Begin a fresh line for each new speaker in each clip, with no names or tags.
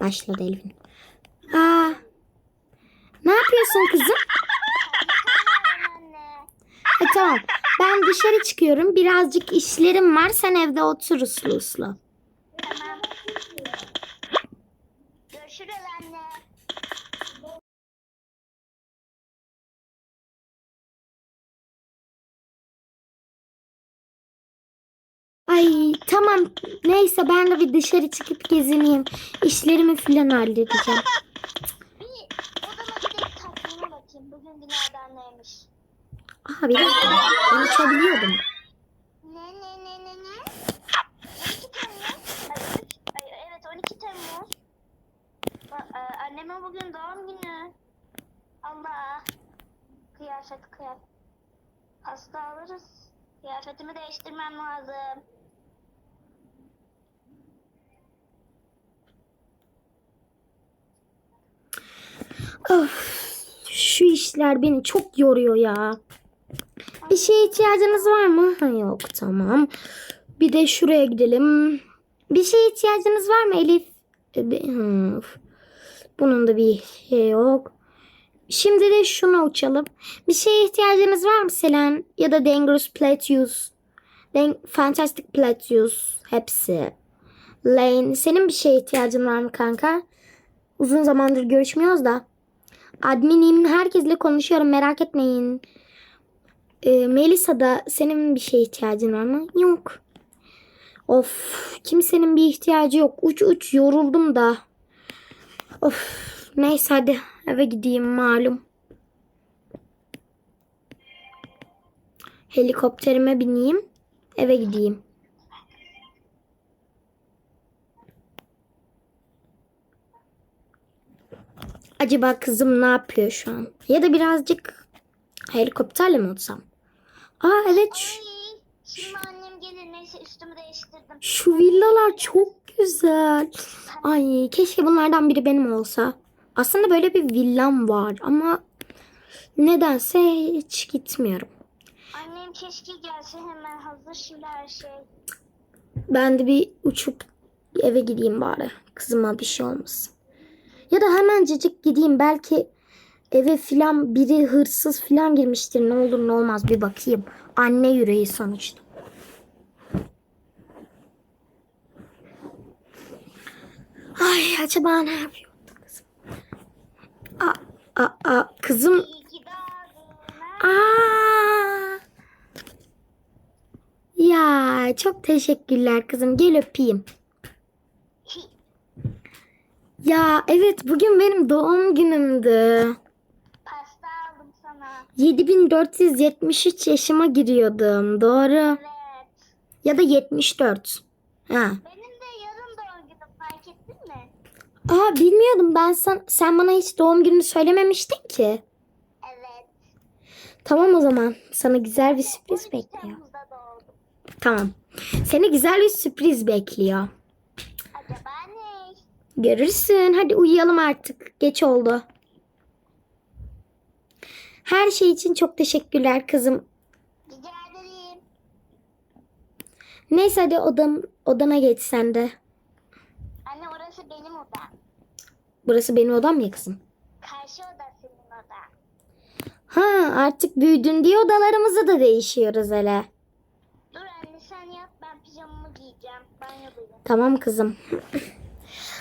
Başladı Elif'in. Aa, ne yapıyorsun kızım? Ha, tamam. Ben dışarı çıkıyorum. Birazcık işlerim var. Sen evde otur uslu uslu.
Tamam. Görüşürüz anne.
Ay tamam. Neyse ben de bir dışarı çıkıp gezineyim. İşlerimi falan halledeceğim. Dakika. Ben uçabiliyordum.
Ne ne ne ne ne? 12 Temmuz. Evet 12 Temmuz. Annemin bugün doğum günü. Allah. Kıyafet kıyafet. Hasta alırız. Kıyafetimi değiştirmem lazım.
Of, şu işler beni çok yoruyor ya. Bir şeye ihtiyacınız var mı? Ha, yok tamam. Bir de şuraya gidelim. Bir şeye ihtiyacınız var mı Elif? E, Bunun da bir şey yok. Şimdi de şuna uçalım. Bir şeye ihtiyacınız var mı Selen? Ya da Dangerous Plateaus? Den Fantastic Plateaus. Hepsi. Lane. Senin bir şeye ihtiyacın var mı kanka? Uzun zamandır görüşmüyoruz da. Adminim herkesle konuşuyorum merak etmeyin. Ee, Melisa da senin bir şeye ihtiyacın var mı? Yok. Of kimsenin bir ihtiyacı yok. Uç uç yoruldum da. Of neyse hadi eve gideyim malum. Helikopterime bineyim. Eve gideyim. Acaba kızım ne yapıyor şu an? Ya da birazcık helikopterle mi uçsam? Aa evet şu,
Ay, şimdi annem gelir neyse üstümü değiştirdim.
şu villalar çok güzel. Ay keşke bunlardan biri benim olsa. Aslında böyle bir villam var ama nedense hiç gitmiyorum.
Annem keşke gelse hemen hazır şimdi her şey.
Ben de bir uçup eve gideyim bari. Kızıma bir şey olmasın. Ya da hemencecik gideyim. Belki eve filan biri hırsız filan girmiştir. Ne olur ne olmaz bir bakayım. Anne yüreği sonuçta. Ay acaba ne yapıyor kızım? Aa, aa, aa, kızım. Aa. Ya çok teşekkürler kızım. Gel öpeyim. Ya evet bugün benim doğum günümdü.
Pasta aldım sana.
7473 yaşıma giriyordum. Doğru.
Evet.
Ya da 74. Ha.
Benim de yarın doğum günüm fark ettin mi?
Aa bilmiyordum ben sen, sen bana hiç doğum gününü söylememiştin ki.
Evet.
Tamam o zaman sana güzel bir sürpriz
12
bekliyor.
Temmuz'da doğdum.
Tamam. Seni güzel bir sürpriz bekliyor. Görürsün. Hadi uyuyalım artık. Geç oldu. Her şey için çok teşekkürler kızım.
Rica ederim.
Neyse hadi odam, odana geç sen de.
Anne orası benim odam.
Burası benim odam ya kızım.
Karşı oda senin odan.
Ha artık büyüdün diye odalarımızı da değişiyoruz hele.
Dur anne sen yap ben pijamamı giyeceğim. Banyodayım.
Tamam kızım.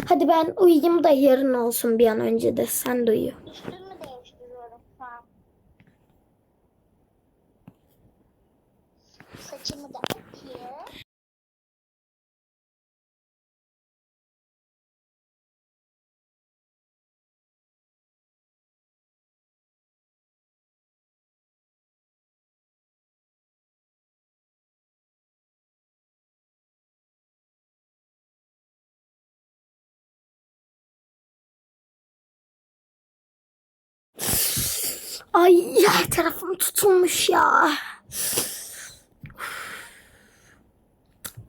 Hadi ben uyuyayım da yarın olsun bir an önce de. Sen de uyu.
Saçımı da
Ay her tarafım tutulmuş ya.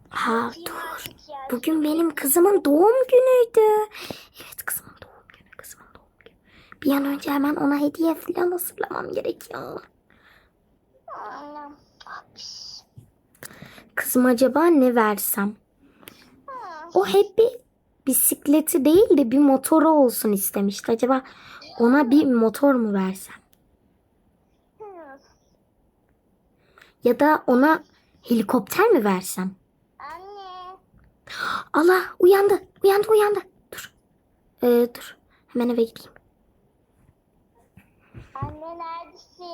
Ha dur. Bugün benim kızımın doğum günüydü. Evet kızımın doğum günü, kızımın doğum günü. Bir an önce hemen ona hediye falan hazırlamam gerekiyor. Kızım acaba ne versem? O hep bir bisikleti değil de bir motoru olsun istemişti. Acaba ona bir motor mu versem? Ya da ona helikopter mi versem?
Anne.
Allah uyandı. Uyandı uyandı. Dur. Ee, dur. Hemen eve gideyim.
Anne neredesin?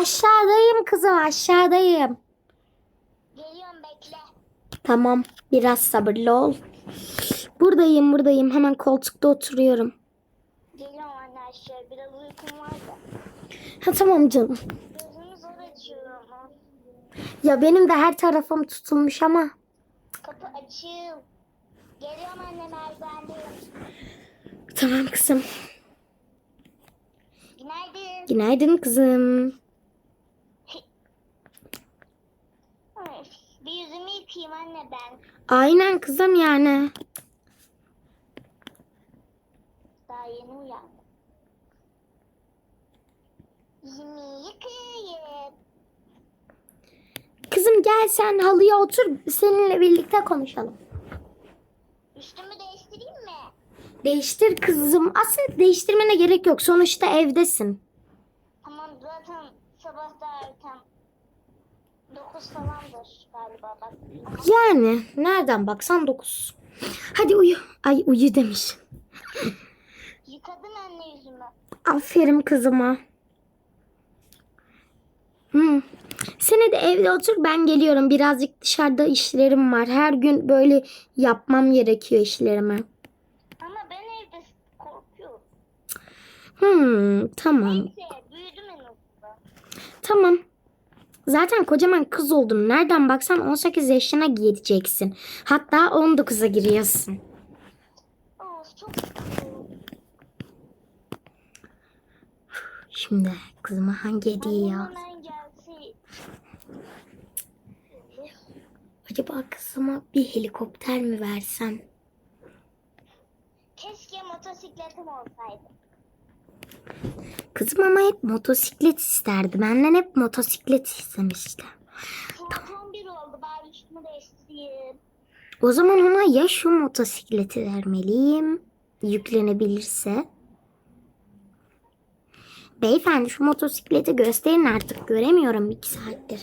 Aşağıdayım kızım aşağıdayım.
Geliyorum bekle.
Tamam biraz sabırlı ol. Buradayım buradayım hemen koltukta oturuyorum.
Geliyorum anne aşağı. Biraz uykum var da.
Ha tamam canım. Ya benim de her tarafım tutulmuş ama.
Kapı açıl. Geliyorum anne merdivendeyim.
Tamam kızım.
Günaydın.
Günaydın kızım.
Bir yüzümü yıkayayım anne ben.
Aynen kızım yani.
Daha yeni uyandım. Yüzümü yıkayayım.
Kızım gel sen halıya otur seninle birlikte konuşalım.
Üstümü değiştireyim mi?
Değiştir kızım. Aslında değiştirmene gerek yok. Sonuçta evdesin.
Tamam zaten sabah da erken. 9 falandır galiba bak.
Yani nereden baksan 9. Hadi uyu. Ay uyu demiş.
Yıkadın anne yüzümü.
Aferin kızıma. Hmm. Seni de evde otur ben geliyorum. Birazcık dışarıda işlerim var. Her gün böyle yapmam gerekiyor işlerimi.
Ama ben evde korkuyorum.
Hmm, tamam.
Neyse büyüdüm en azından.
Tamam. Zaten kocaman kız oldun. Nereden baksan 18 yaşına gireceksin. Hatta 19'a giriyorsun.
Of çok.
Şimdi kızıma hangi hediye
Annem
ya?
hemen gelsin.
Acaba kızıma bir helikopter mi versem?
Keşke motosikletim olsaydı.
Kızım ama hep motosiklet isterdi. Benden hep motosiklet istemişti.
Saat 11 oldu bari üstümü değiştireyim.
O zaman ona ya şu motosikleti vermeliyim. Yüklenebilirse. Beyefendi şu motosikleti gösterin artık. Göremiyorum iki saattir.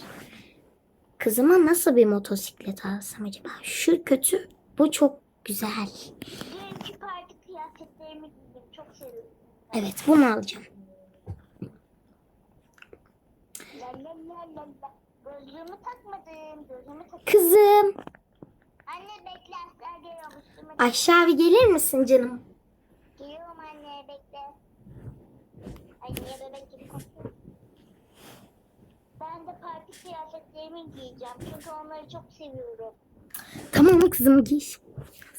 Kızıma nasıl bir motosiklet alsam acaba? Şu kötü, bu çok güzel.
Dünkü parti kıyafetlerimi giydim. Çok seviyorum.
Evet bunu alacağım.
La la la la la. Gözlüğümü takmadım. Gözlüğümü tak.
Kızım
Anne bekle. Gel geliyorum üstüme.
aşağı bir gelir misin canım?
Geliyorum anne bekle. Ay niye bebek gibi kokuyor? Ben de parti kıyafetlerimi giyeceğim. Çünkü onları çok seviyorum.
Tamam kızım giy.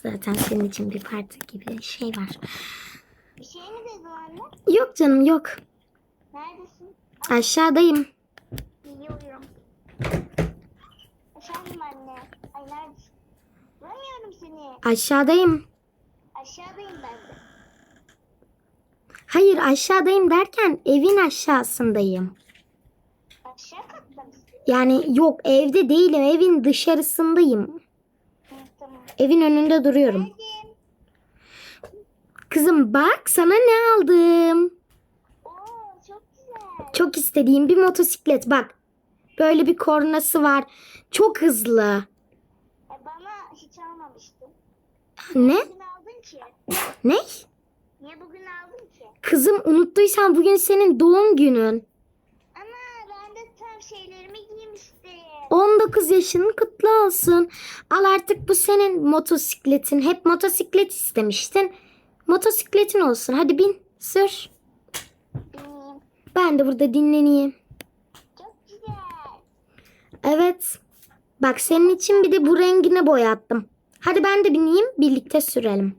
Zaten senin için bir parti gibi şey var.
Bir şey mi dedin anne?
Yok canım yok.
Neredesin?
Aşağıdayım.
Geliyorum. Efendim anne. Ay neredesin? Bulamıyorum seni.
Aşağıdayım.
Aşağıdayım ben de.
Hayır aşağıdayım derken evin aşağısındayım. Yani yok evde değilim evin dışarısındayım.
Tamam.
Evin önünde duruyorum. Kızım bak sana ne aldım.
Oo çok güzel.
Çok istediğim bir motosiklet bak. Böyle bir kornası var. Çok hızlı.
E, bana hiç almamıştın.
Ne?
Bugün aldın ki.
Ne?
Niye bugün aldın ki?
Kızım unuttuysan bugün senin doğum günün.
Ana ben de tam şeylerimi giymiştim.
19 yaşın kutlu olsun. Al artık bu senin motosikletin. Hep motosiklet istemiştin. Motosikletin olsun. Hadi bin sür. Ben de burada dinleneyim.
Çok güzel.
Evet. Bak senin için bir de bu rengini boyattım. Hadi ben de bineyim birlikte sürelim.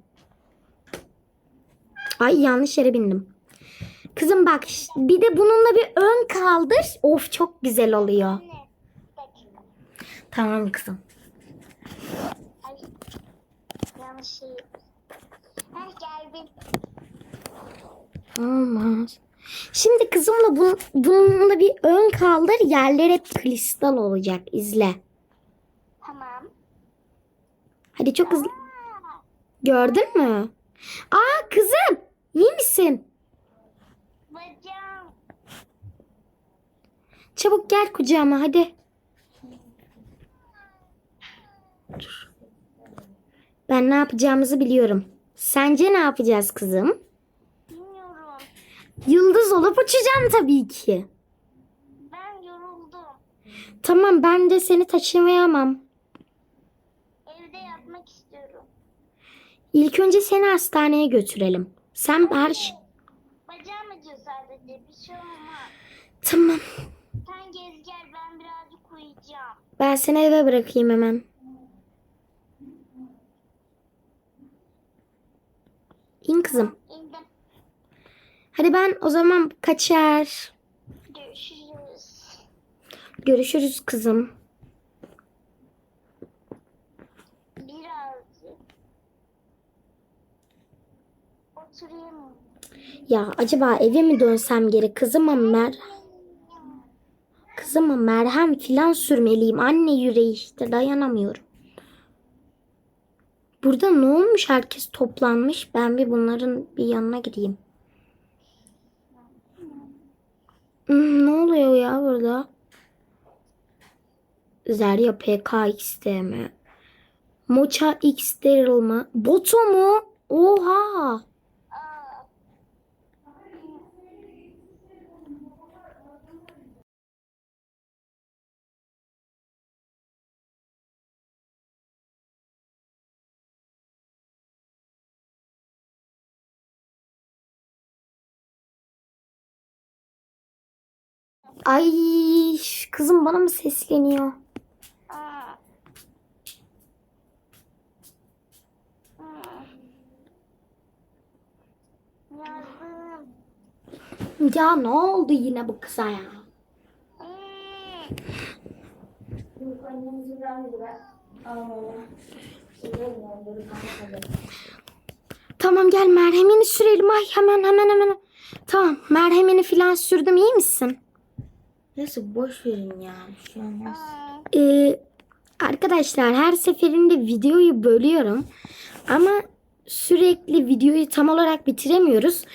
Ay yanlış yere bindim. Kızım bak bir de bununla bir ön kaldır. Of çok güzel oluyor.
Anne.
Tamam kızım.
Ay. Yanlış şey. Geldim.
Olmaz. Şimdi kızımla bu, bununla bir ön kaldır. Yerler hep kristal olacak. İzle.
Tamam.
Hadi çok hızlı.
Aa,
Gördün mü? Aa kızım iyi misin?
Bacağım.
Çabuk gel kucağıma hadi. Dur. Ben ne yapacağımızı biliyorum. Sence ne yapacağız kızım?
Bilmiyorum.
Yıldız olup uçacağım tabii ki.
Ben yoruldum.
Tamam ben de seni taşıyamam.
Evde yatmak istiyorum.
İlk önce seni hastaneye götürelim. Sen her şey...
Bacağım acıyor sadece. Bir şey olmaz.
Tamam.
Sen gez gel ben birazcık uyuyacağım.
Ben seni eve bırakayım hemen. İn kızım.
İndim.
Hadi ben o zaman kaçar.
Görüşürüz.
Görüşürüz kızım.
Birazcık. Oturayım mı?
Ya acaba eve mi dönsem geri kızıma mer kızıma merhem filan sürmeliyim. Anne yüreği işte dayanamıyorum. Burada ne olmuş? Herkes toplanmış. Ben bir bunların bir yanına gideyim. Hmm, ne oluyor ya burada? Zerya PKX'de mi? Mocha X Daryl mı? Boto mu? Oha! Ay kızım bana mı sesleniyor? Ya ne oldu yine bu kıza ya? Tamam gel merhemini sürelim. Ay hemen hemen hemen. Tamam merhemini filan sürdüm iyi misin?
Neyse boş verin ya. Bir şey olmaz.
Ee, arkadaşlar her seferinde videoyu bölüyorum. Ama sürekli videoyu tam olarak bitiremiyoruz.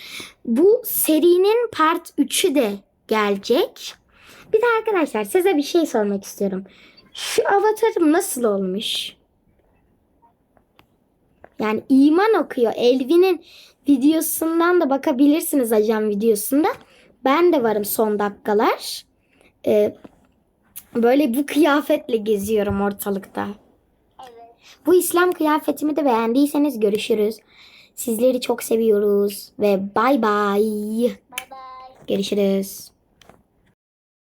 Bu serinin part 3'ü de gelecek. Bir de arkadaşlar size bir şey sormak istiyorum. Şu avatarım nasıl olmuş? Yani iman okuyor. Elvin'in videosundan da bakabilirsiniz ajan videosunda. Ben de varım son dakikalar. Ee, böyle bu kıyafetle geziyorum ortalıkta.
Evet.
Bu İslam kıyafetimi de beğendiyseniz görüşürüz. Sizleri çok seviyoruz ve bay bay.
Bay bay.
Görüşürüz.